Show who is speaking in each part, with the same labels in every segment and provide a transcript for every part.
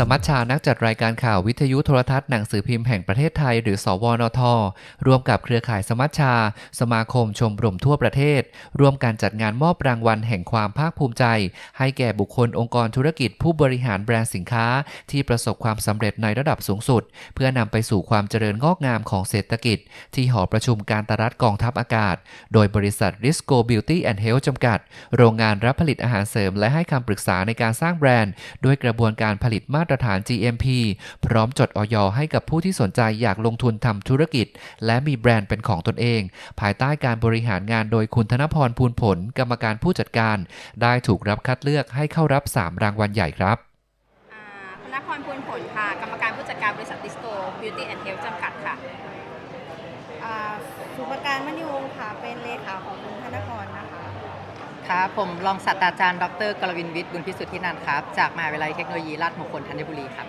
Speaker 1: สมัชชานักจัดรายการข่าววิทยุโทรทัศน์หนังสือพิมพ์แห่งประเทศไทย หรือ สวนท ร่วมกับเครือข่ายสมัชชา สมาคมชมรมทั่วประเทศ ร่วมการจัดงานมอบรางวัลแห่งความภาคภูมิใจ ให้แก่บุคคลองค์กรธุรกิจผู้บริหารแบรนด์สินค้า ที่ประสบความสำเร็จในระดับสูงสุด เพื่อนำไปสู่ความเจริญงอกงามของเศรษฐกิจ ที่หอประชุมการตรัฐกองทัพอากาศ โดยบริษัท Risco Beauty and Health จำกัด โรงงานรับผลิตอาหารเสริม และให้คำปรึกษาในการสร้างแบรนด์ ด้วยกระบวนการผลิตมาตรฐาน GMP พร้อมจดออยให้กับผู้ที่สนใจอยากลงทุนทำธุรกิจ และมีแบรนด์เป็นของตนเอง ภายใต้การบริหารงานโดยคุณธนพรภูลผล กรรมการผู้จัดการ ได้ถูกรับคัดเลือกให้เข้ารับ 3 รางวัลใหญ่ครับ
Speaker 2: อ่าคุณนพรพูลผลค่ะ กรรมการผู้จัดการบริษัทดิสโ o บิวตี้แอนด์เฮลท์จำกัดค่ะ
Speaker 3: อ่าสุภการมณีวงศ์ค่ะ เป็นเลขาของคุณธนพรนะคะ
Speaker 4: ครับ ผมรองศาสตราจารย์ ดรกรวินวิทย์ บุญพิสุทธินันท์ครับ จากมหาวิทยาลัยเทคโนโลยีราชมงคลธัญบุรีครับ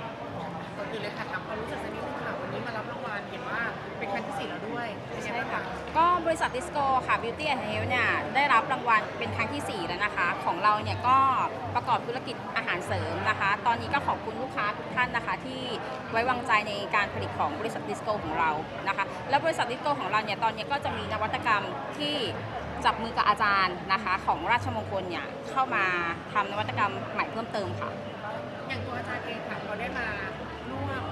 Speaker 5: ก่อนอื่นเลยค่ะถามความรู้สึกสักนิดนึงค่ะวันนี้มารับรางวัลเห็นว่าเป็นครั้งที่สี่แล้วด้วยเป็นยังไงบ้างคะ
Speaker 2: ก็บริษัทดิสโ o ค่ะ Beauty and Health เนี่ยได้รับรางวัลเป็นครั้งที่ 4 แล้วนะคะ ของเราเนี่ยก็ประกอบธุรกิจอาหารเสริมนะคะ ตอนนี้ก็ขอบคุณลูกค้าทุกท่านนะคะ ที่ไว้วางใจในการผลิตของบริษัทดิสโ o ของเรานะคะ แล้วบริษัทดิสโ o ของเราเนี่ยตอนนี้ก็จะมีนวัตกรรมที่ จับมือกับอาจารย์นะคะ ของราชมงคลเนี่ยเข้ามาทำนวัตกรรมใหม่เพิ่มเติมค่ะ
Speaker 5: อย่างตัวอาจารย์เองค่ะพอได้มาร่วม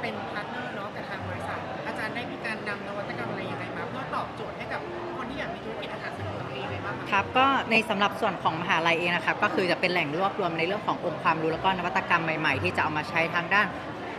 Speaker 5: เป็นพาร์ทเนอร์เนาะกับทางบริษัท อาจารย์ได้มีการนำนวัตกรรมอะไรยังไงมาเพื่อตอบโจทย์ให้กับคนที่อยากมีธุรกิจอาหารเสริมของตัวเองยังไงบ้างคะ
Speaker 4: ครับก็ในสำหรับส่วนของมหาลัยเองนะครับก็คือจะเป็นแหล่งรวบรวมในเรื่องขององค์ความรู้แล้วก็นวัตกรรมใหม่ๆ ที่จะเอามาใช้ทางด้าน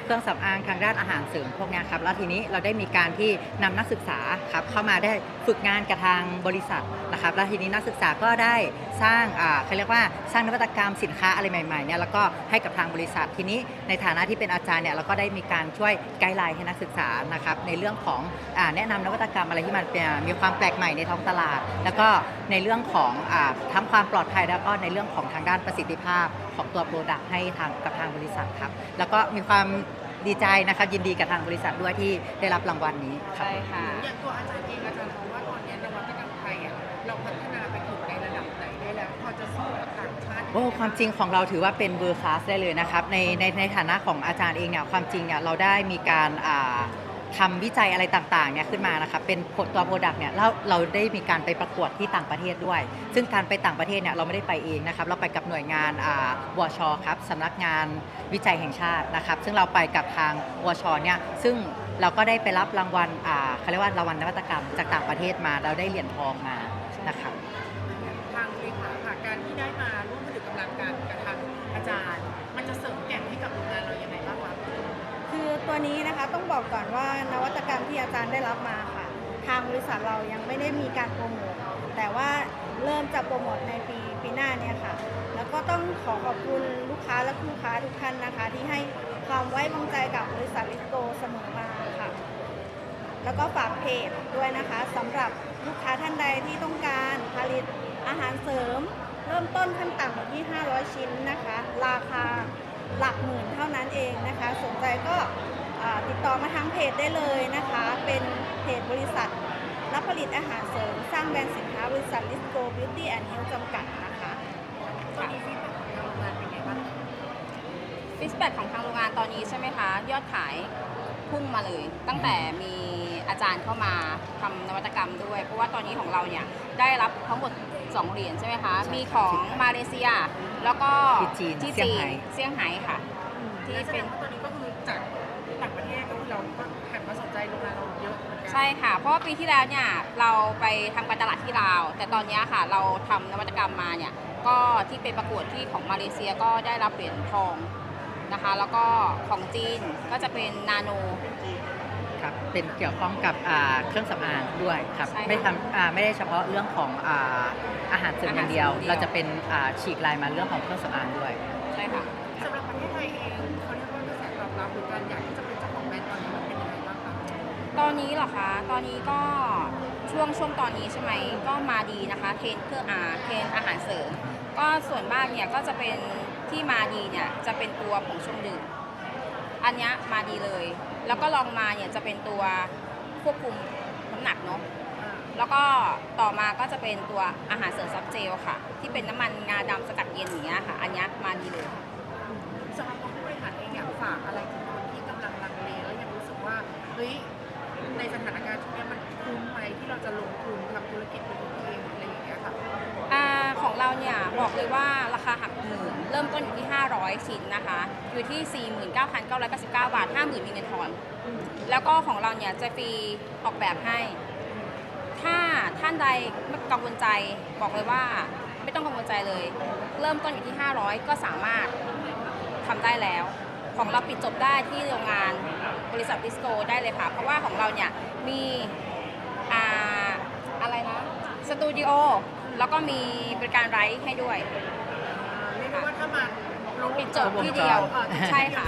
Speaker 4: เครื่องสำอางทางด้านอาหารเสริมพวกนี้ครับแล้วทีนี้เราได้มีการที่นำนักศึกษาครับเข้ามาได้ฝึกงานกับทางบริษัทนะครับแล้วทีนี้นักศึกษาก็ได้สร้างอ่าเขาเรียกว่าสร้างนวัตกรรมสินค้าอะไรใหม่ๆเนี่ยแล้วก็ให้กับทางบริษัททีนี้ในฐานะที่เป็นอาจารย์เนี่ยเราก็ได้มีการช่วยไกด์ไลน์ให้นักศึกษานะครับในเรื่องของอแนะนำนวัตกรรมอะไรที่มันมีความแปลกใหม่ในท้องตลาด แล้วก็ในเรื่องของอทั้งความปลอดภัยแล้วก็ในเรื่องของทางด้านประสิทธิภาพของตัวโปรดักต์ให้ทางกับทางบริษัทครับแล้วก็มีความ ดีใจนะครับยินดีกับทางบริษัทด้วยที่ได้รับรางวัลนี้ครับ
Speaker 2: ใช่ค่ะ
Speaker 5: อย่างตัวอาจารย์เองอาจารย์มองว่าตอนนี้นวัตกรรมไทยอะเราพัฒนาไปถึงในระดับไหนได้แล้ว พอจะสู้กับต่างชาติ
Speaker 4: โอ้ความจริงของเราถือว่าเป็นเบอร์คลาสได้เลยนะครับในในในฐานะของอาจารย์เองเนี่ยความจริงเนี่ยเราได้มีการอ่า ทำวิจัยอะไรต่างๆเนี่ยขึ้นมานะครับเป็นผลตัวโปรดักต์เนี่ยเราเราได้มีการไปประกวดที่ต่างประเทศด้วย ซึ่งการไปต่างประเทศเนี่ยเราไม่ได้ไปเองนะครับเราไปกับหน่วยงานอ่าวชครับสำนักงานวิจัยแห่งชาตินะครับ ซึ่งเราไปกับทางวชเนี่ยซึ่งเราก็ได้ไปรับรางวัลอ่าเขาเรียกว่ารางวัลนวัตกรรมจากต่างประเทศมาเราได้เหรียญทองมานะครับ
Speaker 5: ทางเลขาค่ะการที่ได้มาร่วมผลิตกำลังการกับทางอาจารย์ มันจะเสริมแก่งให้กับโรงงานเราอยังไงบ้างคะ
Speaker 3: คือตัวนี้นะคะต้องบอกก่อนว่านวัตกรรมที่อาจารย์ได้รับมาค่ะ ทางบริษัทเรายังไม่ได้มีการโปรโมทแต่ว่าเริ่มจะโปรโมทในปีปีหน้าเนี่ยค่ะ แล้วก็ต้องขอขอบคุณลูกค้าและคู่ค้าทุกท่านนะคะ ที่ให้ความไว้วางใจกับบริษัทลิสโกเสมอมาค่ะ แล้วก็ฝากเพจด้วยนะคะสำหรับลูกค้าท่านใดที่ต้องการผลิตอาหารเสริม เริ่มต้นขั้นต่ำที่ 500 ชิ้นนะคะ หลักหมื่นเท่านั้นเองนะคะ สนใจก็อ่าติดต่อมาทางเพจได้เลยนะคะ เป็นเพจบริษัท รับผลิตอาหารเสริม สร้างแบรนด์สินค้าบริษัท Lisco Beauty and Health จำกัดนะคะ
Speaker 5: ตอนนี้ฟีดแบ็กของทางโรงงานเป็นไงบ้าง
Speaker 2: ฟีดแบ็กของทางโรงงานตอนนี้ใช่ไหมคะ ยอดขายพุ่งมาเลย ตั้งแต่มี อาจารย์เข้ามาทำนวัตกรรมด้วย เพราะว่าตอนนี้ของเราเนี่ยได้รับทั้งหมด2เหรียญใช่ไหมคะ มีของมาเลเซีย แล้วก็
Speaker 4: ที่จีน
Speaker 2: ที่
Speaker 4: เซี่ยง
Speaker 2: จี
Speaker 4: ไฮ้
Speaker 2: นเซี่ยงไฮ้ค่ะ ที่
Speaker 5: และแสด
Speaker 2: เป็น
Speaker 5: งว่าตอนนี้ก็คือจากต่างประเทศก็คือเราก็หันมาสนใจโรงงานเราเยอะเหมือนกั
Speaker 2: ใช่ค่ะ เพราะว่าปีที่แล้วเนี่ยเราไปทำการตลาดที่ลาว แต่ตอนเนี้ยค่ะเราทำนวัตกรรมมาเนี่ยก็ที่เป็นประกวดที่ของมาเลเซียก็ได้รับเหรียญทองนะคะ แล้วก็ของจีนก็จะเป็นนาโน
Speaker 4: ครับเป็นเกี่ยวข้องกับอ่าเครื่องสำอางด้วยครับ
Speaker 2: ใช่ค่ะ
Speaker 4: ไม่ทำอ่าไม่ได้เฉพาะเรื่องของอ่าอาหารเสริมอย่างเดียว
Speaker 2: อาหารเสริมอย่างเดียว
Speaker 4: เราจะเป็นอ่าฉีกลายมาเรื่องของเครื่องสำอางด้วย
Speaker 2: ใช่ค่ะ
Speaker 5: สำหรับประเทศไทยเองเขาเรียกว่ากระแสตอบรับหรือการอยากที่จะเป็นเจ้าของแบรนด์ตอนนี้มันเป็นยังไงบ้างคะ
Speaker 2: ตอนนี้เหรอคะตอนนี้ก็ช่วงช่วงตอนนี้ใช่ไหมก็มาดีนะคะเทรนเครื่องอาเทรนอาหารเสริมก็ส่วนมากเนี่ยก็จะเป็นที่มาดีเนี่ยจะเป็นตัวผงชงดื่มอันเนี้ยมาดีเลย แล้วก็ลองมาเนี่ยจะเป็นตัวควบคุมน้ำหนักเนาะ แล้วก็ต่อมาก็จะเป็นตัวอาหารเสริมซับเจลค่ะ ที่เป็นน้ำมันงาดำสกัดเย็นอย่างเงี้ยค่ะ อันเนี้ย
Speaker 5: บอกเลยว่าราคา
Speaker 2: หักหมื่นเริ่มต้นอยู่ที่ 500 ชิ้นนะคะ อยู่ที่ 49,999 บาท 50,000มีเงินทอน แล้วก็ของเราเนี่ยจะฟรีออกแบบให้ ถ้าท่านใดไม่กังวลใจบอกเลยว่าไม่ต้องกังวลใจเลย เริ่มต้นอยู่ที่ 500 ก็สามารถทำได้แล้ว ของเราปิดจบได้ที่โรงงานบริษัทดิสโก้ได้เลยค่ะ เพราะว่าของเราเนี่ยมีออะไรนะ สตูดิโอ แล้วก็มีบริการไลฟ์ให้ด้วย
Speaker 5: เรียกได้ว่าถ้ามาลง
Speaker 2: ปิดจบที่เดียว
Speaker 5: อ่า
Speaker 2: ใช่ค่ะ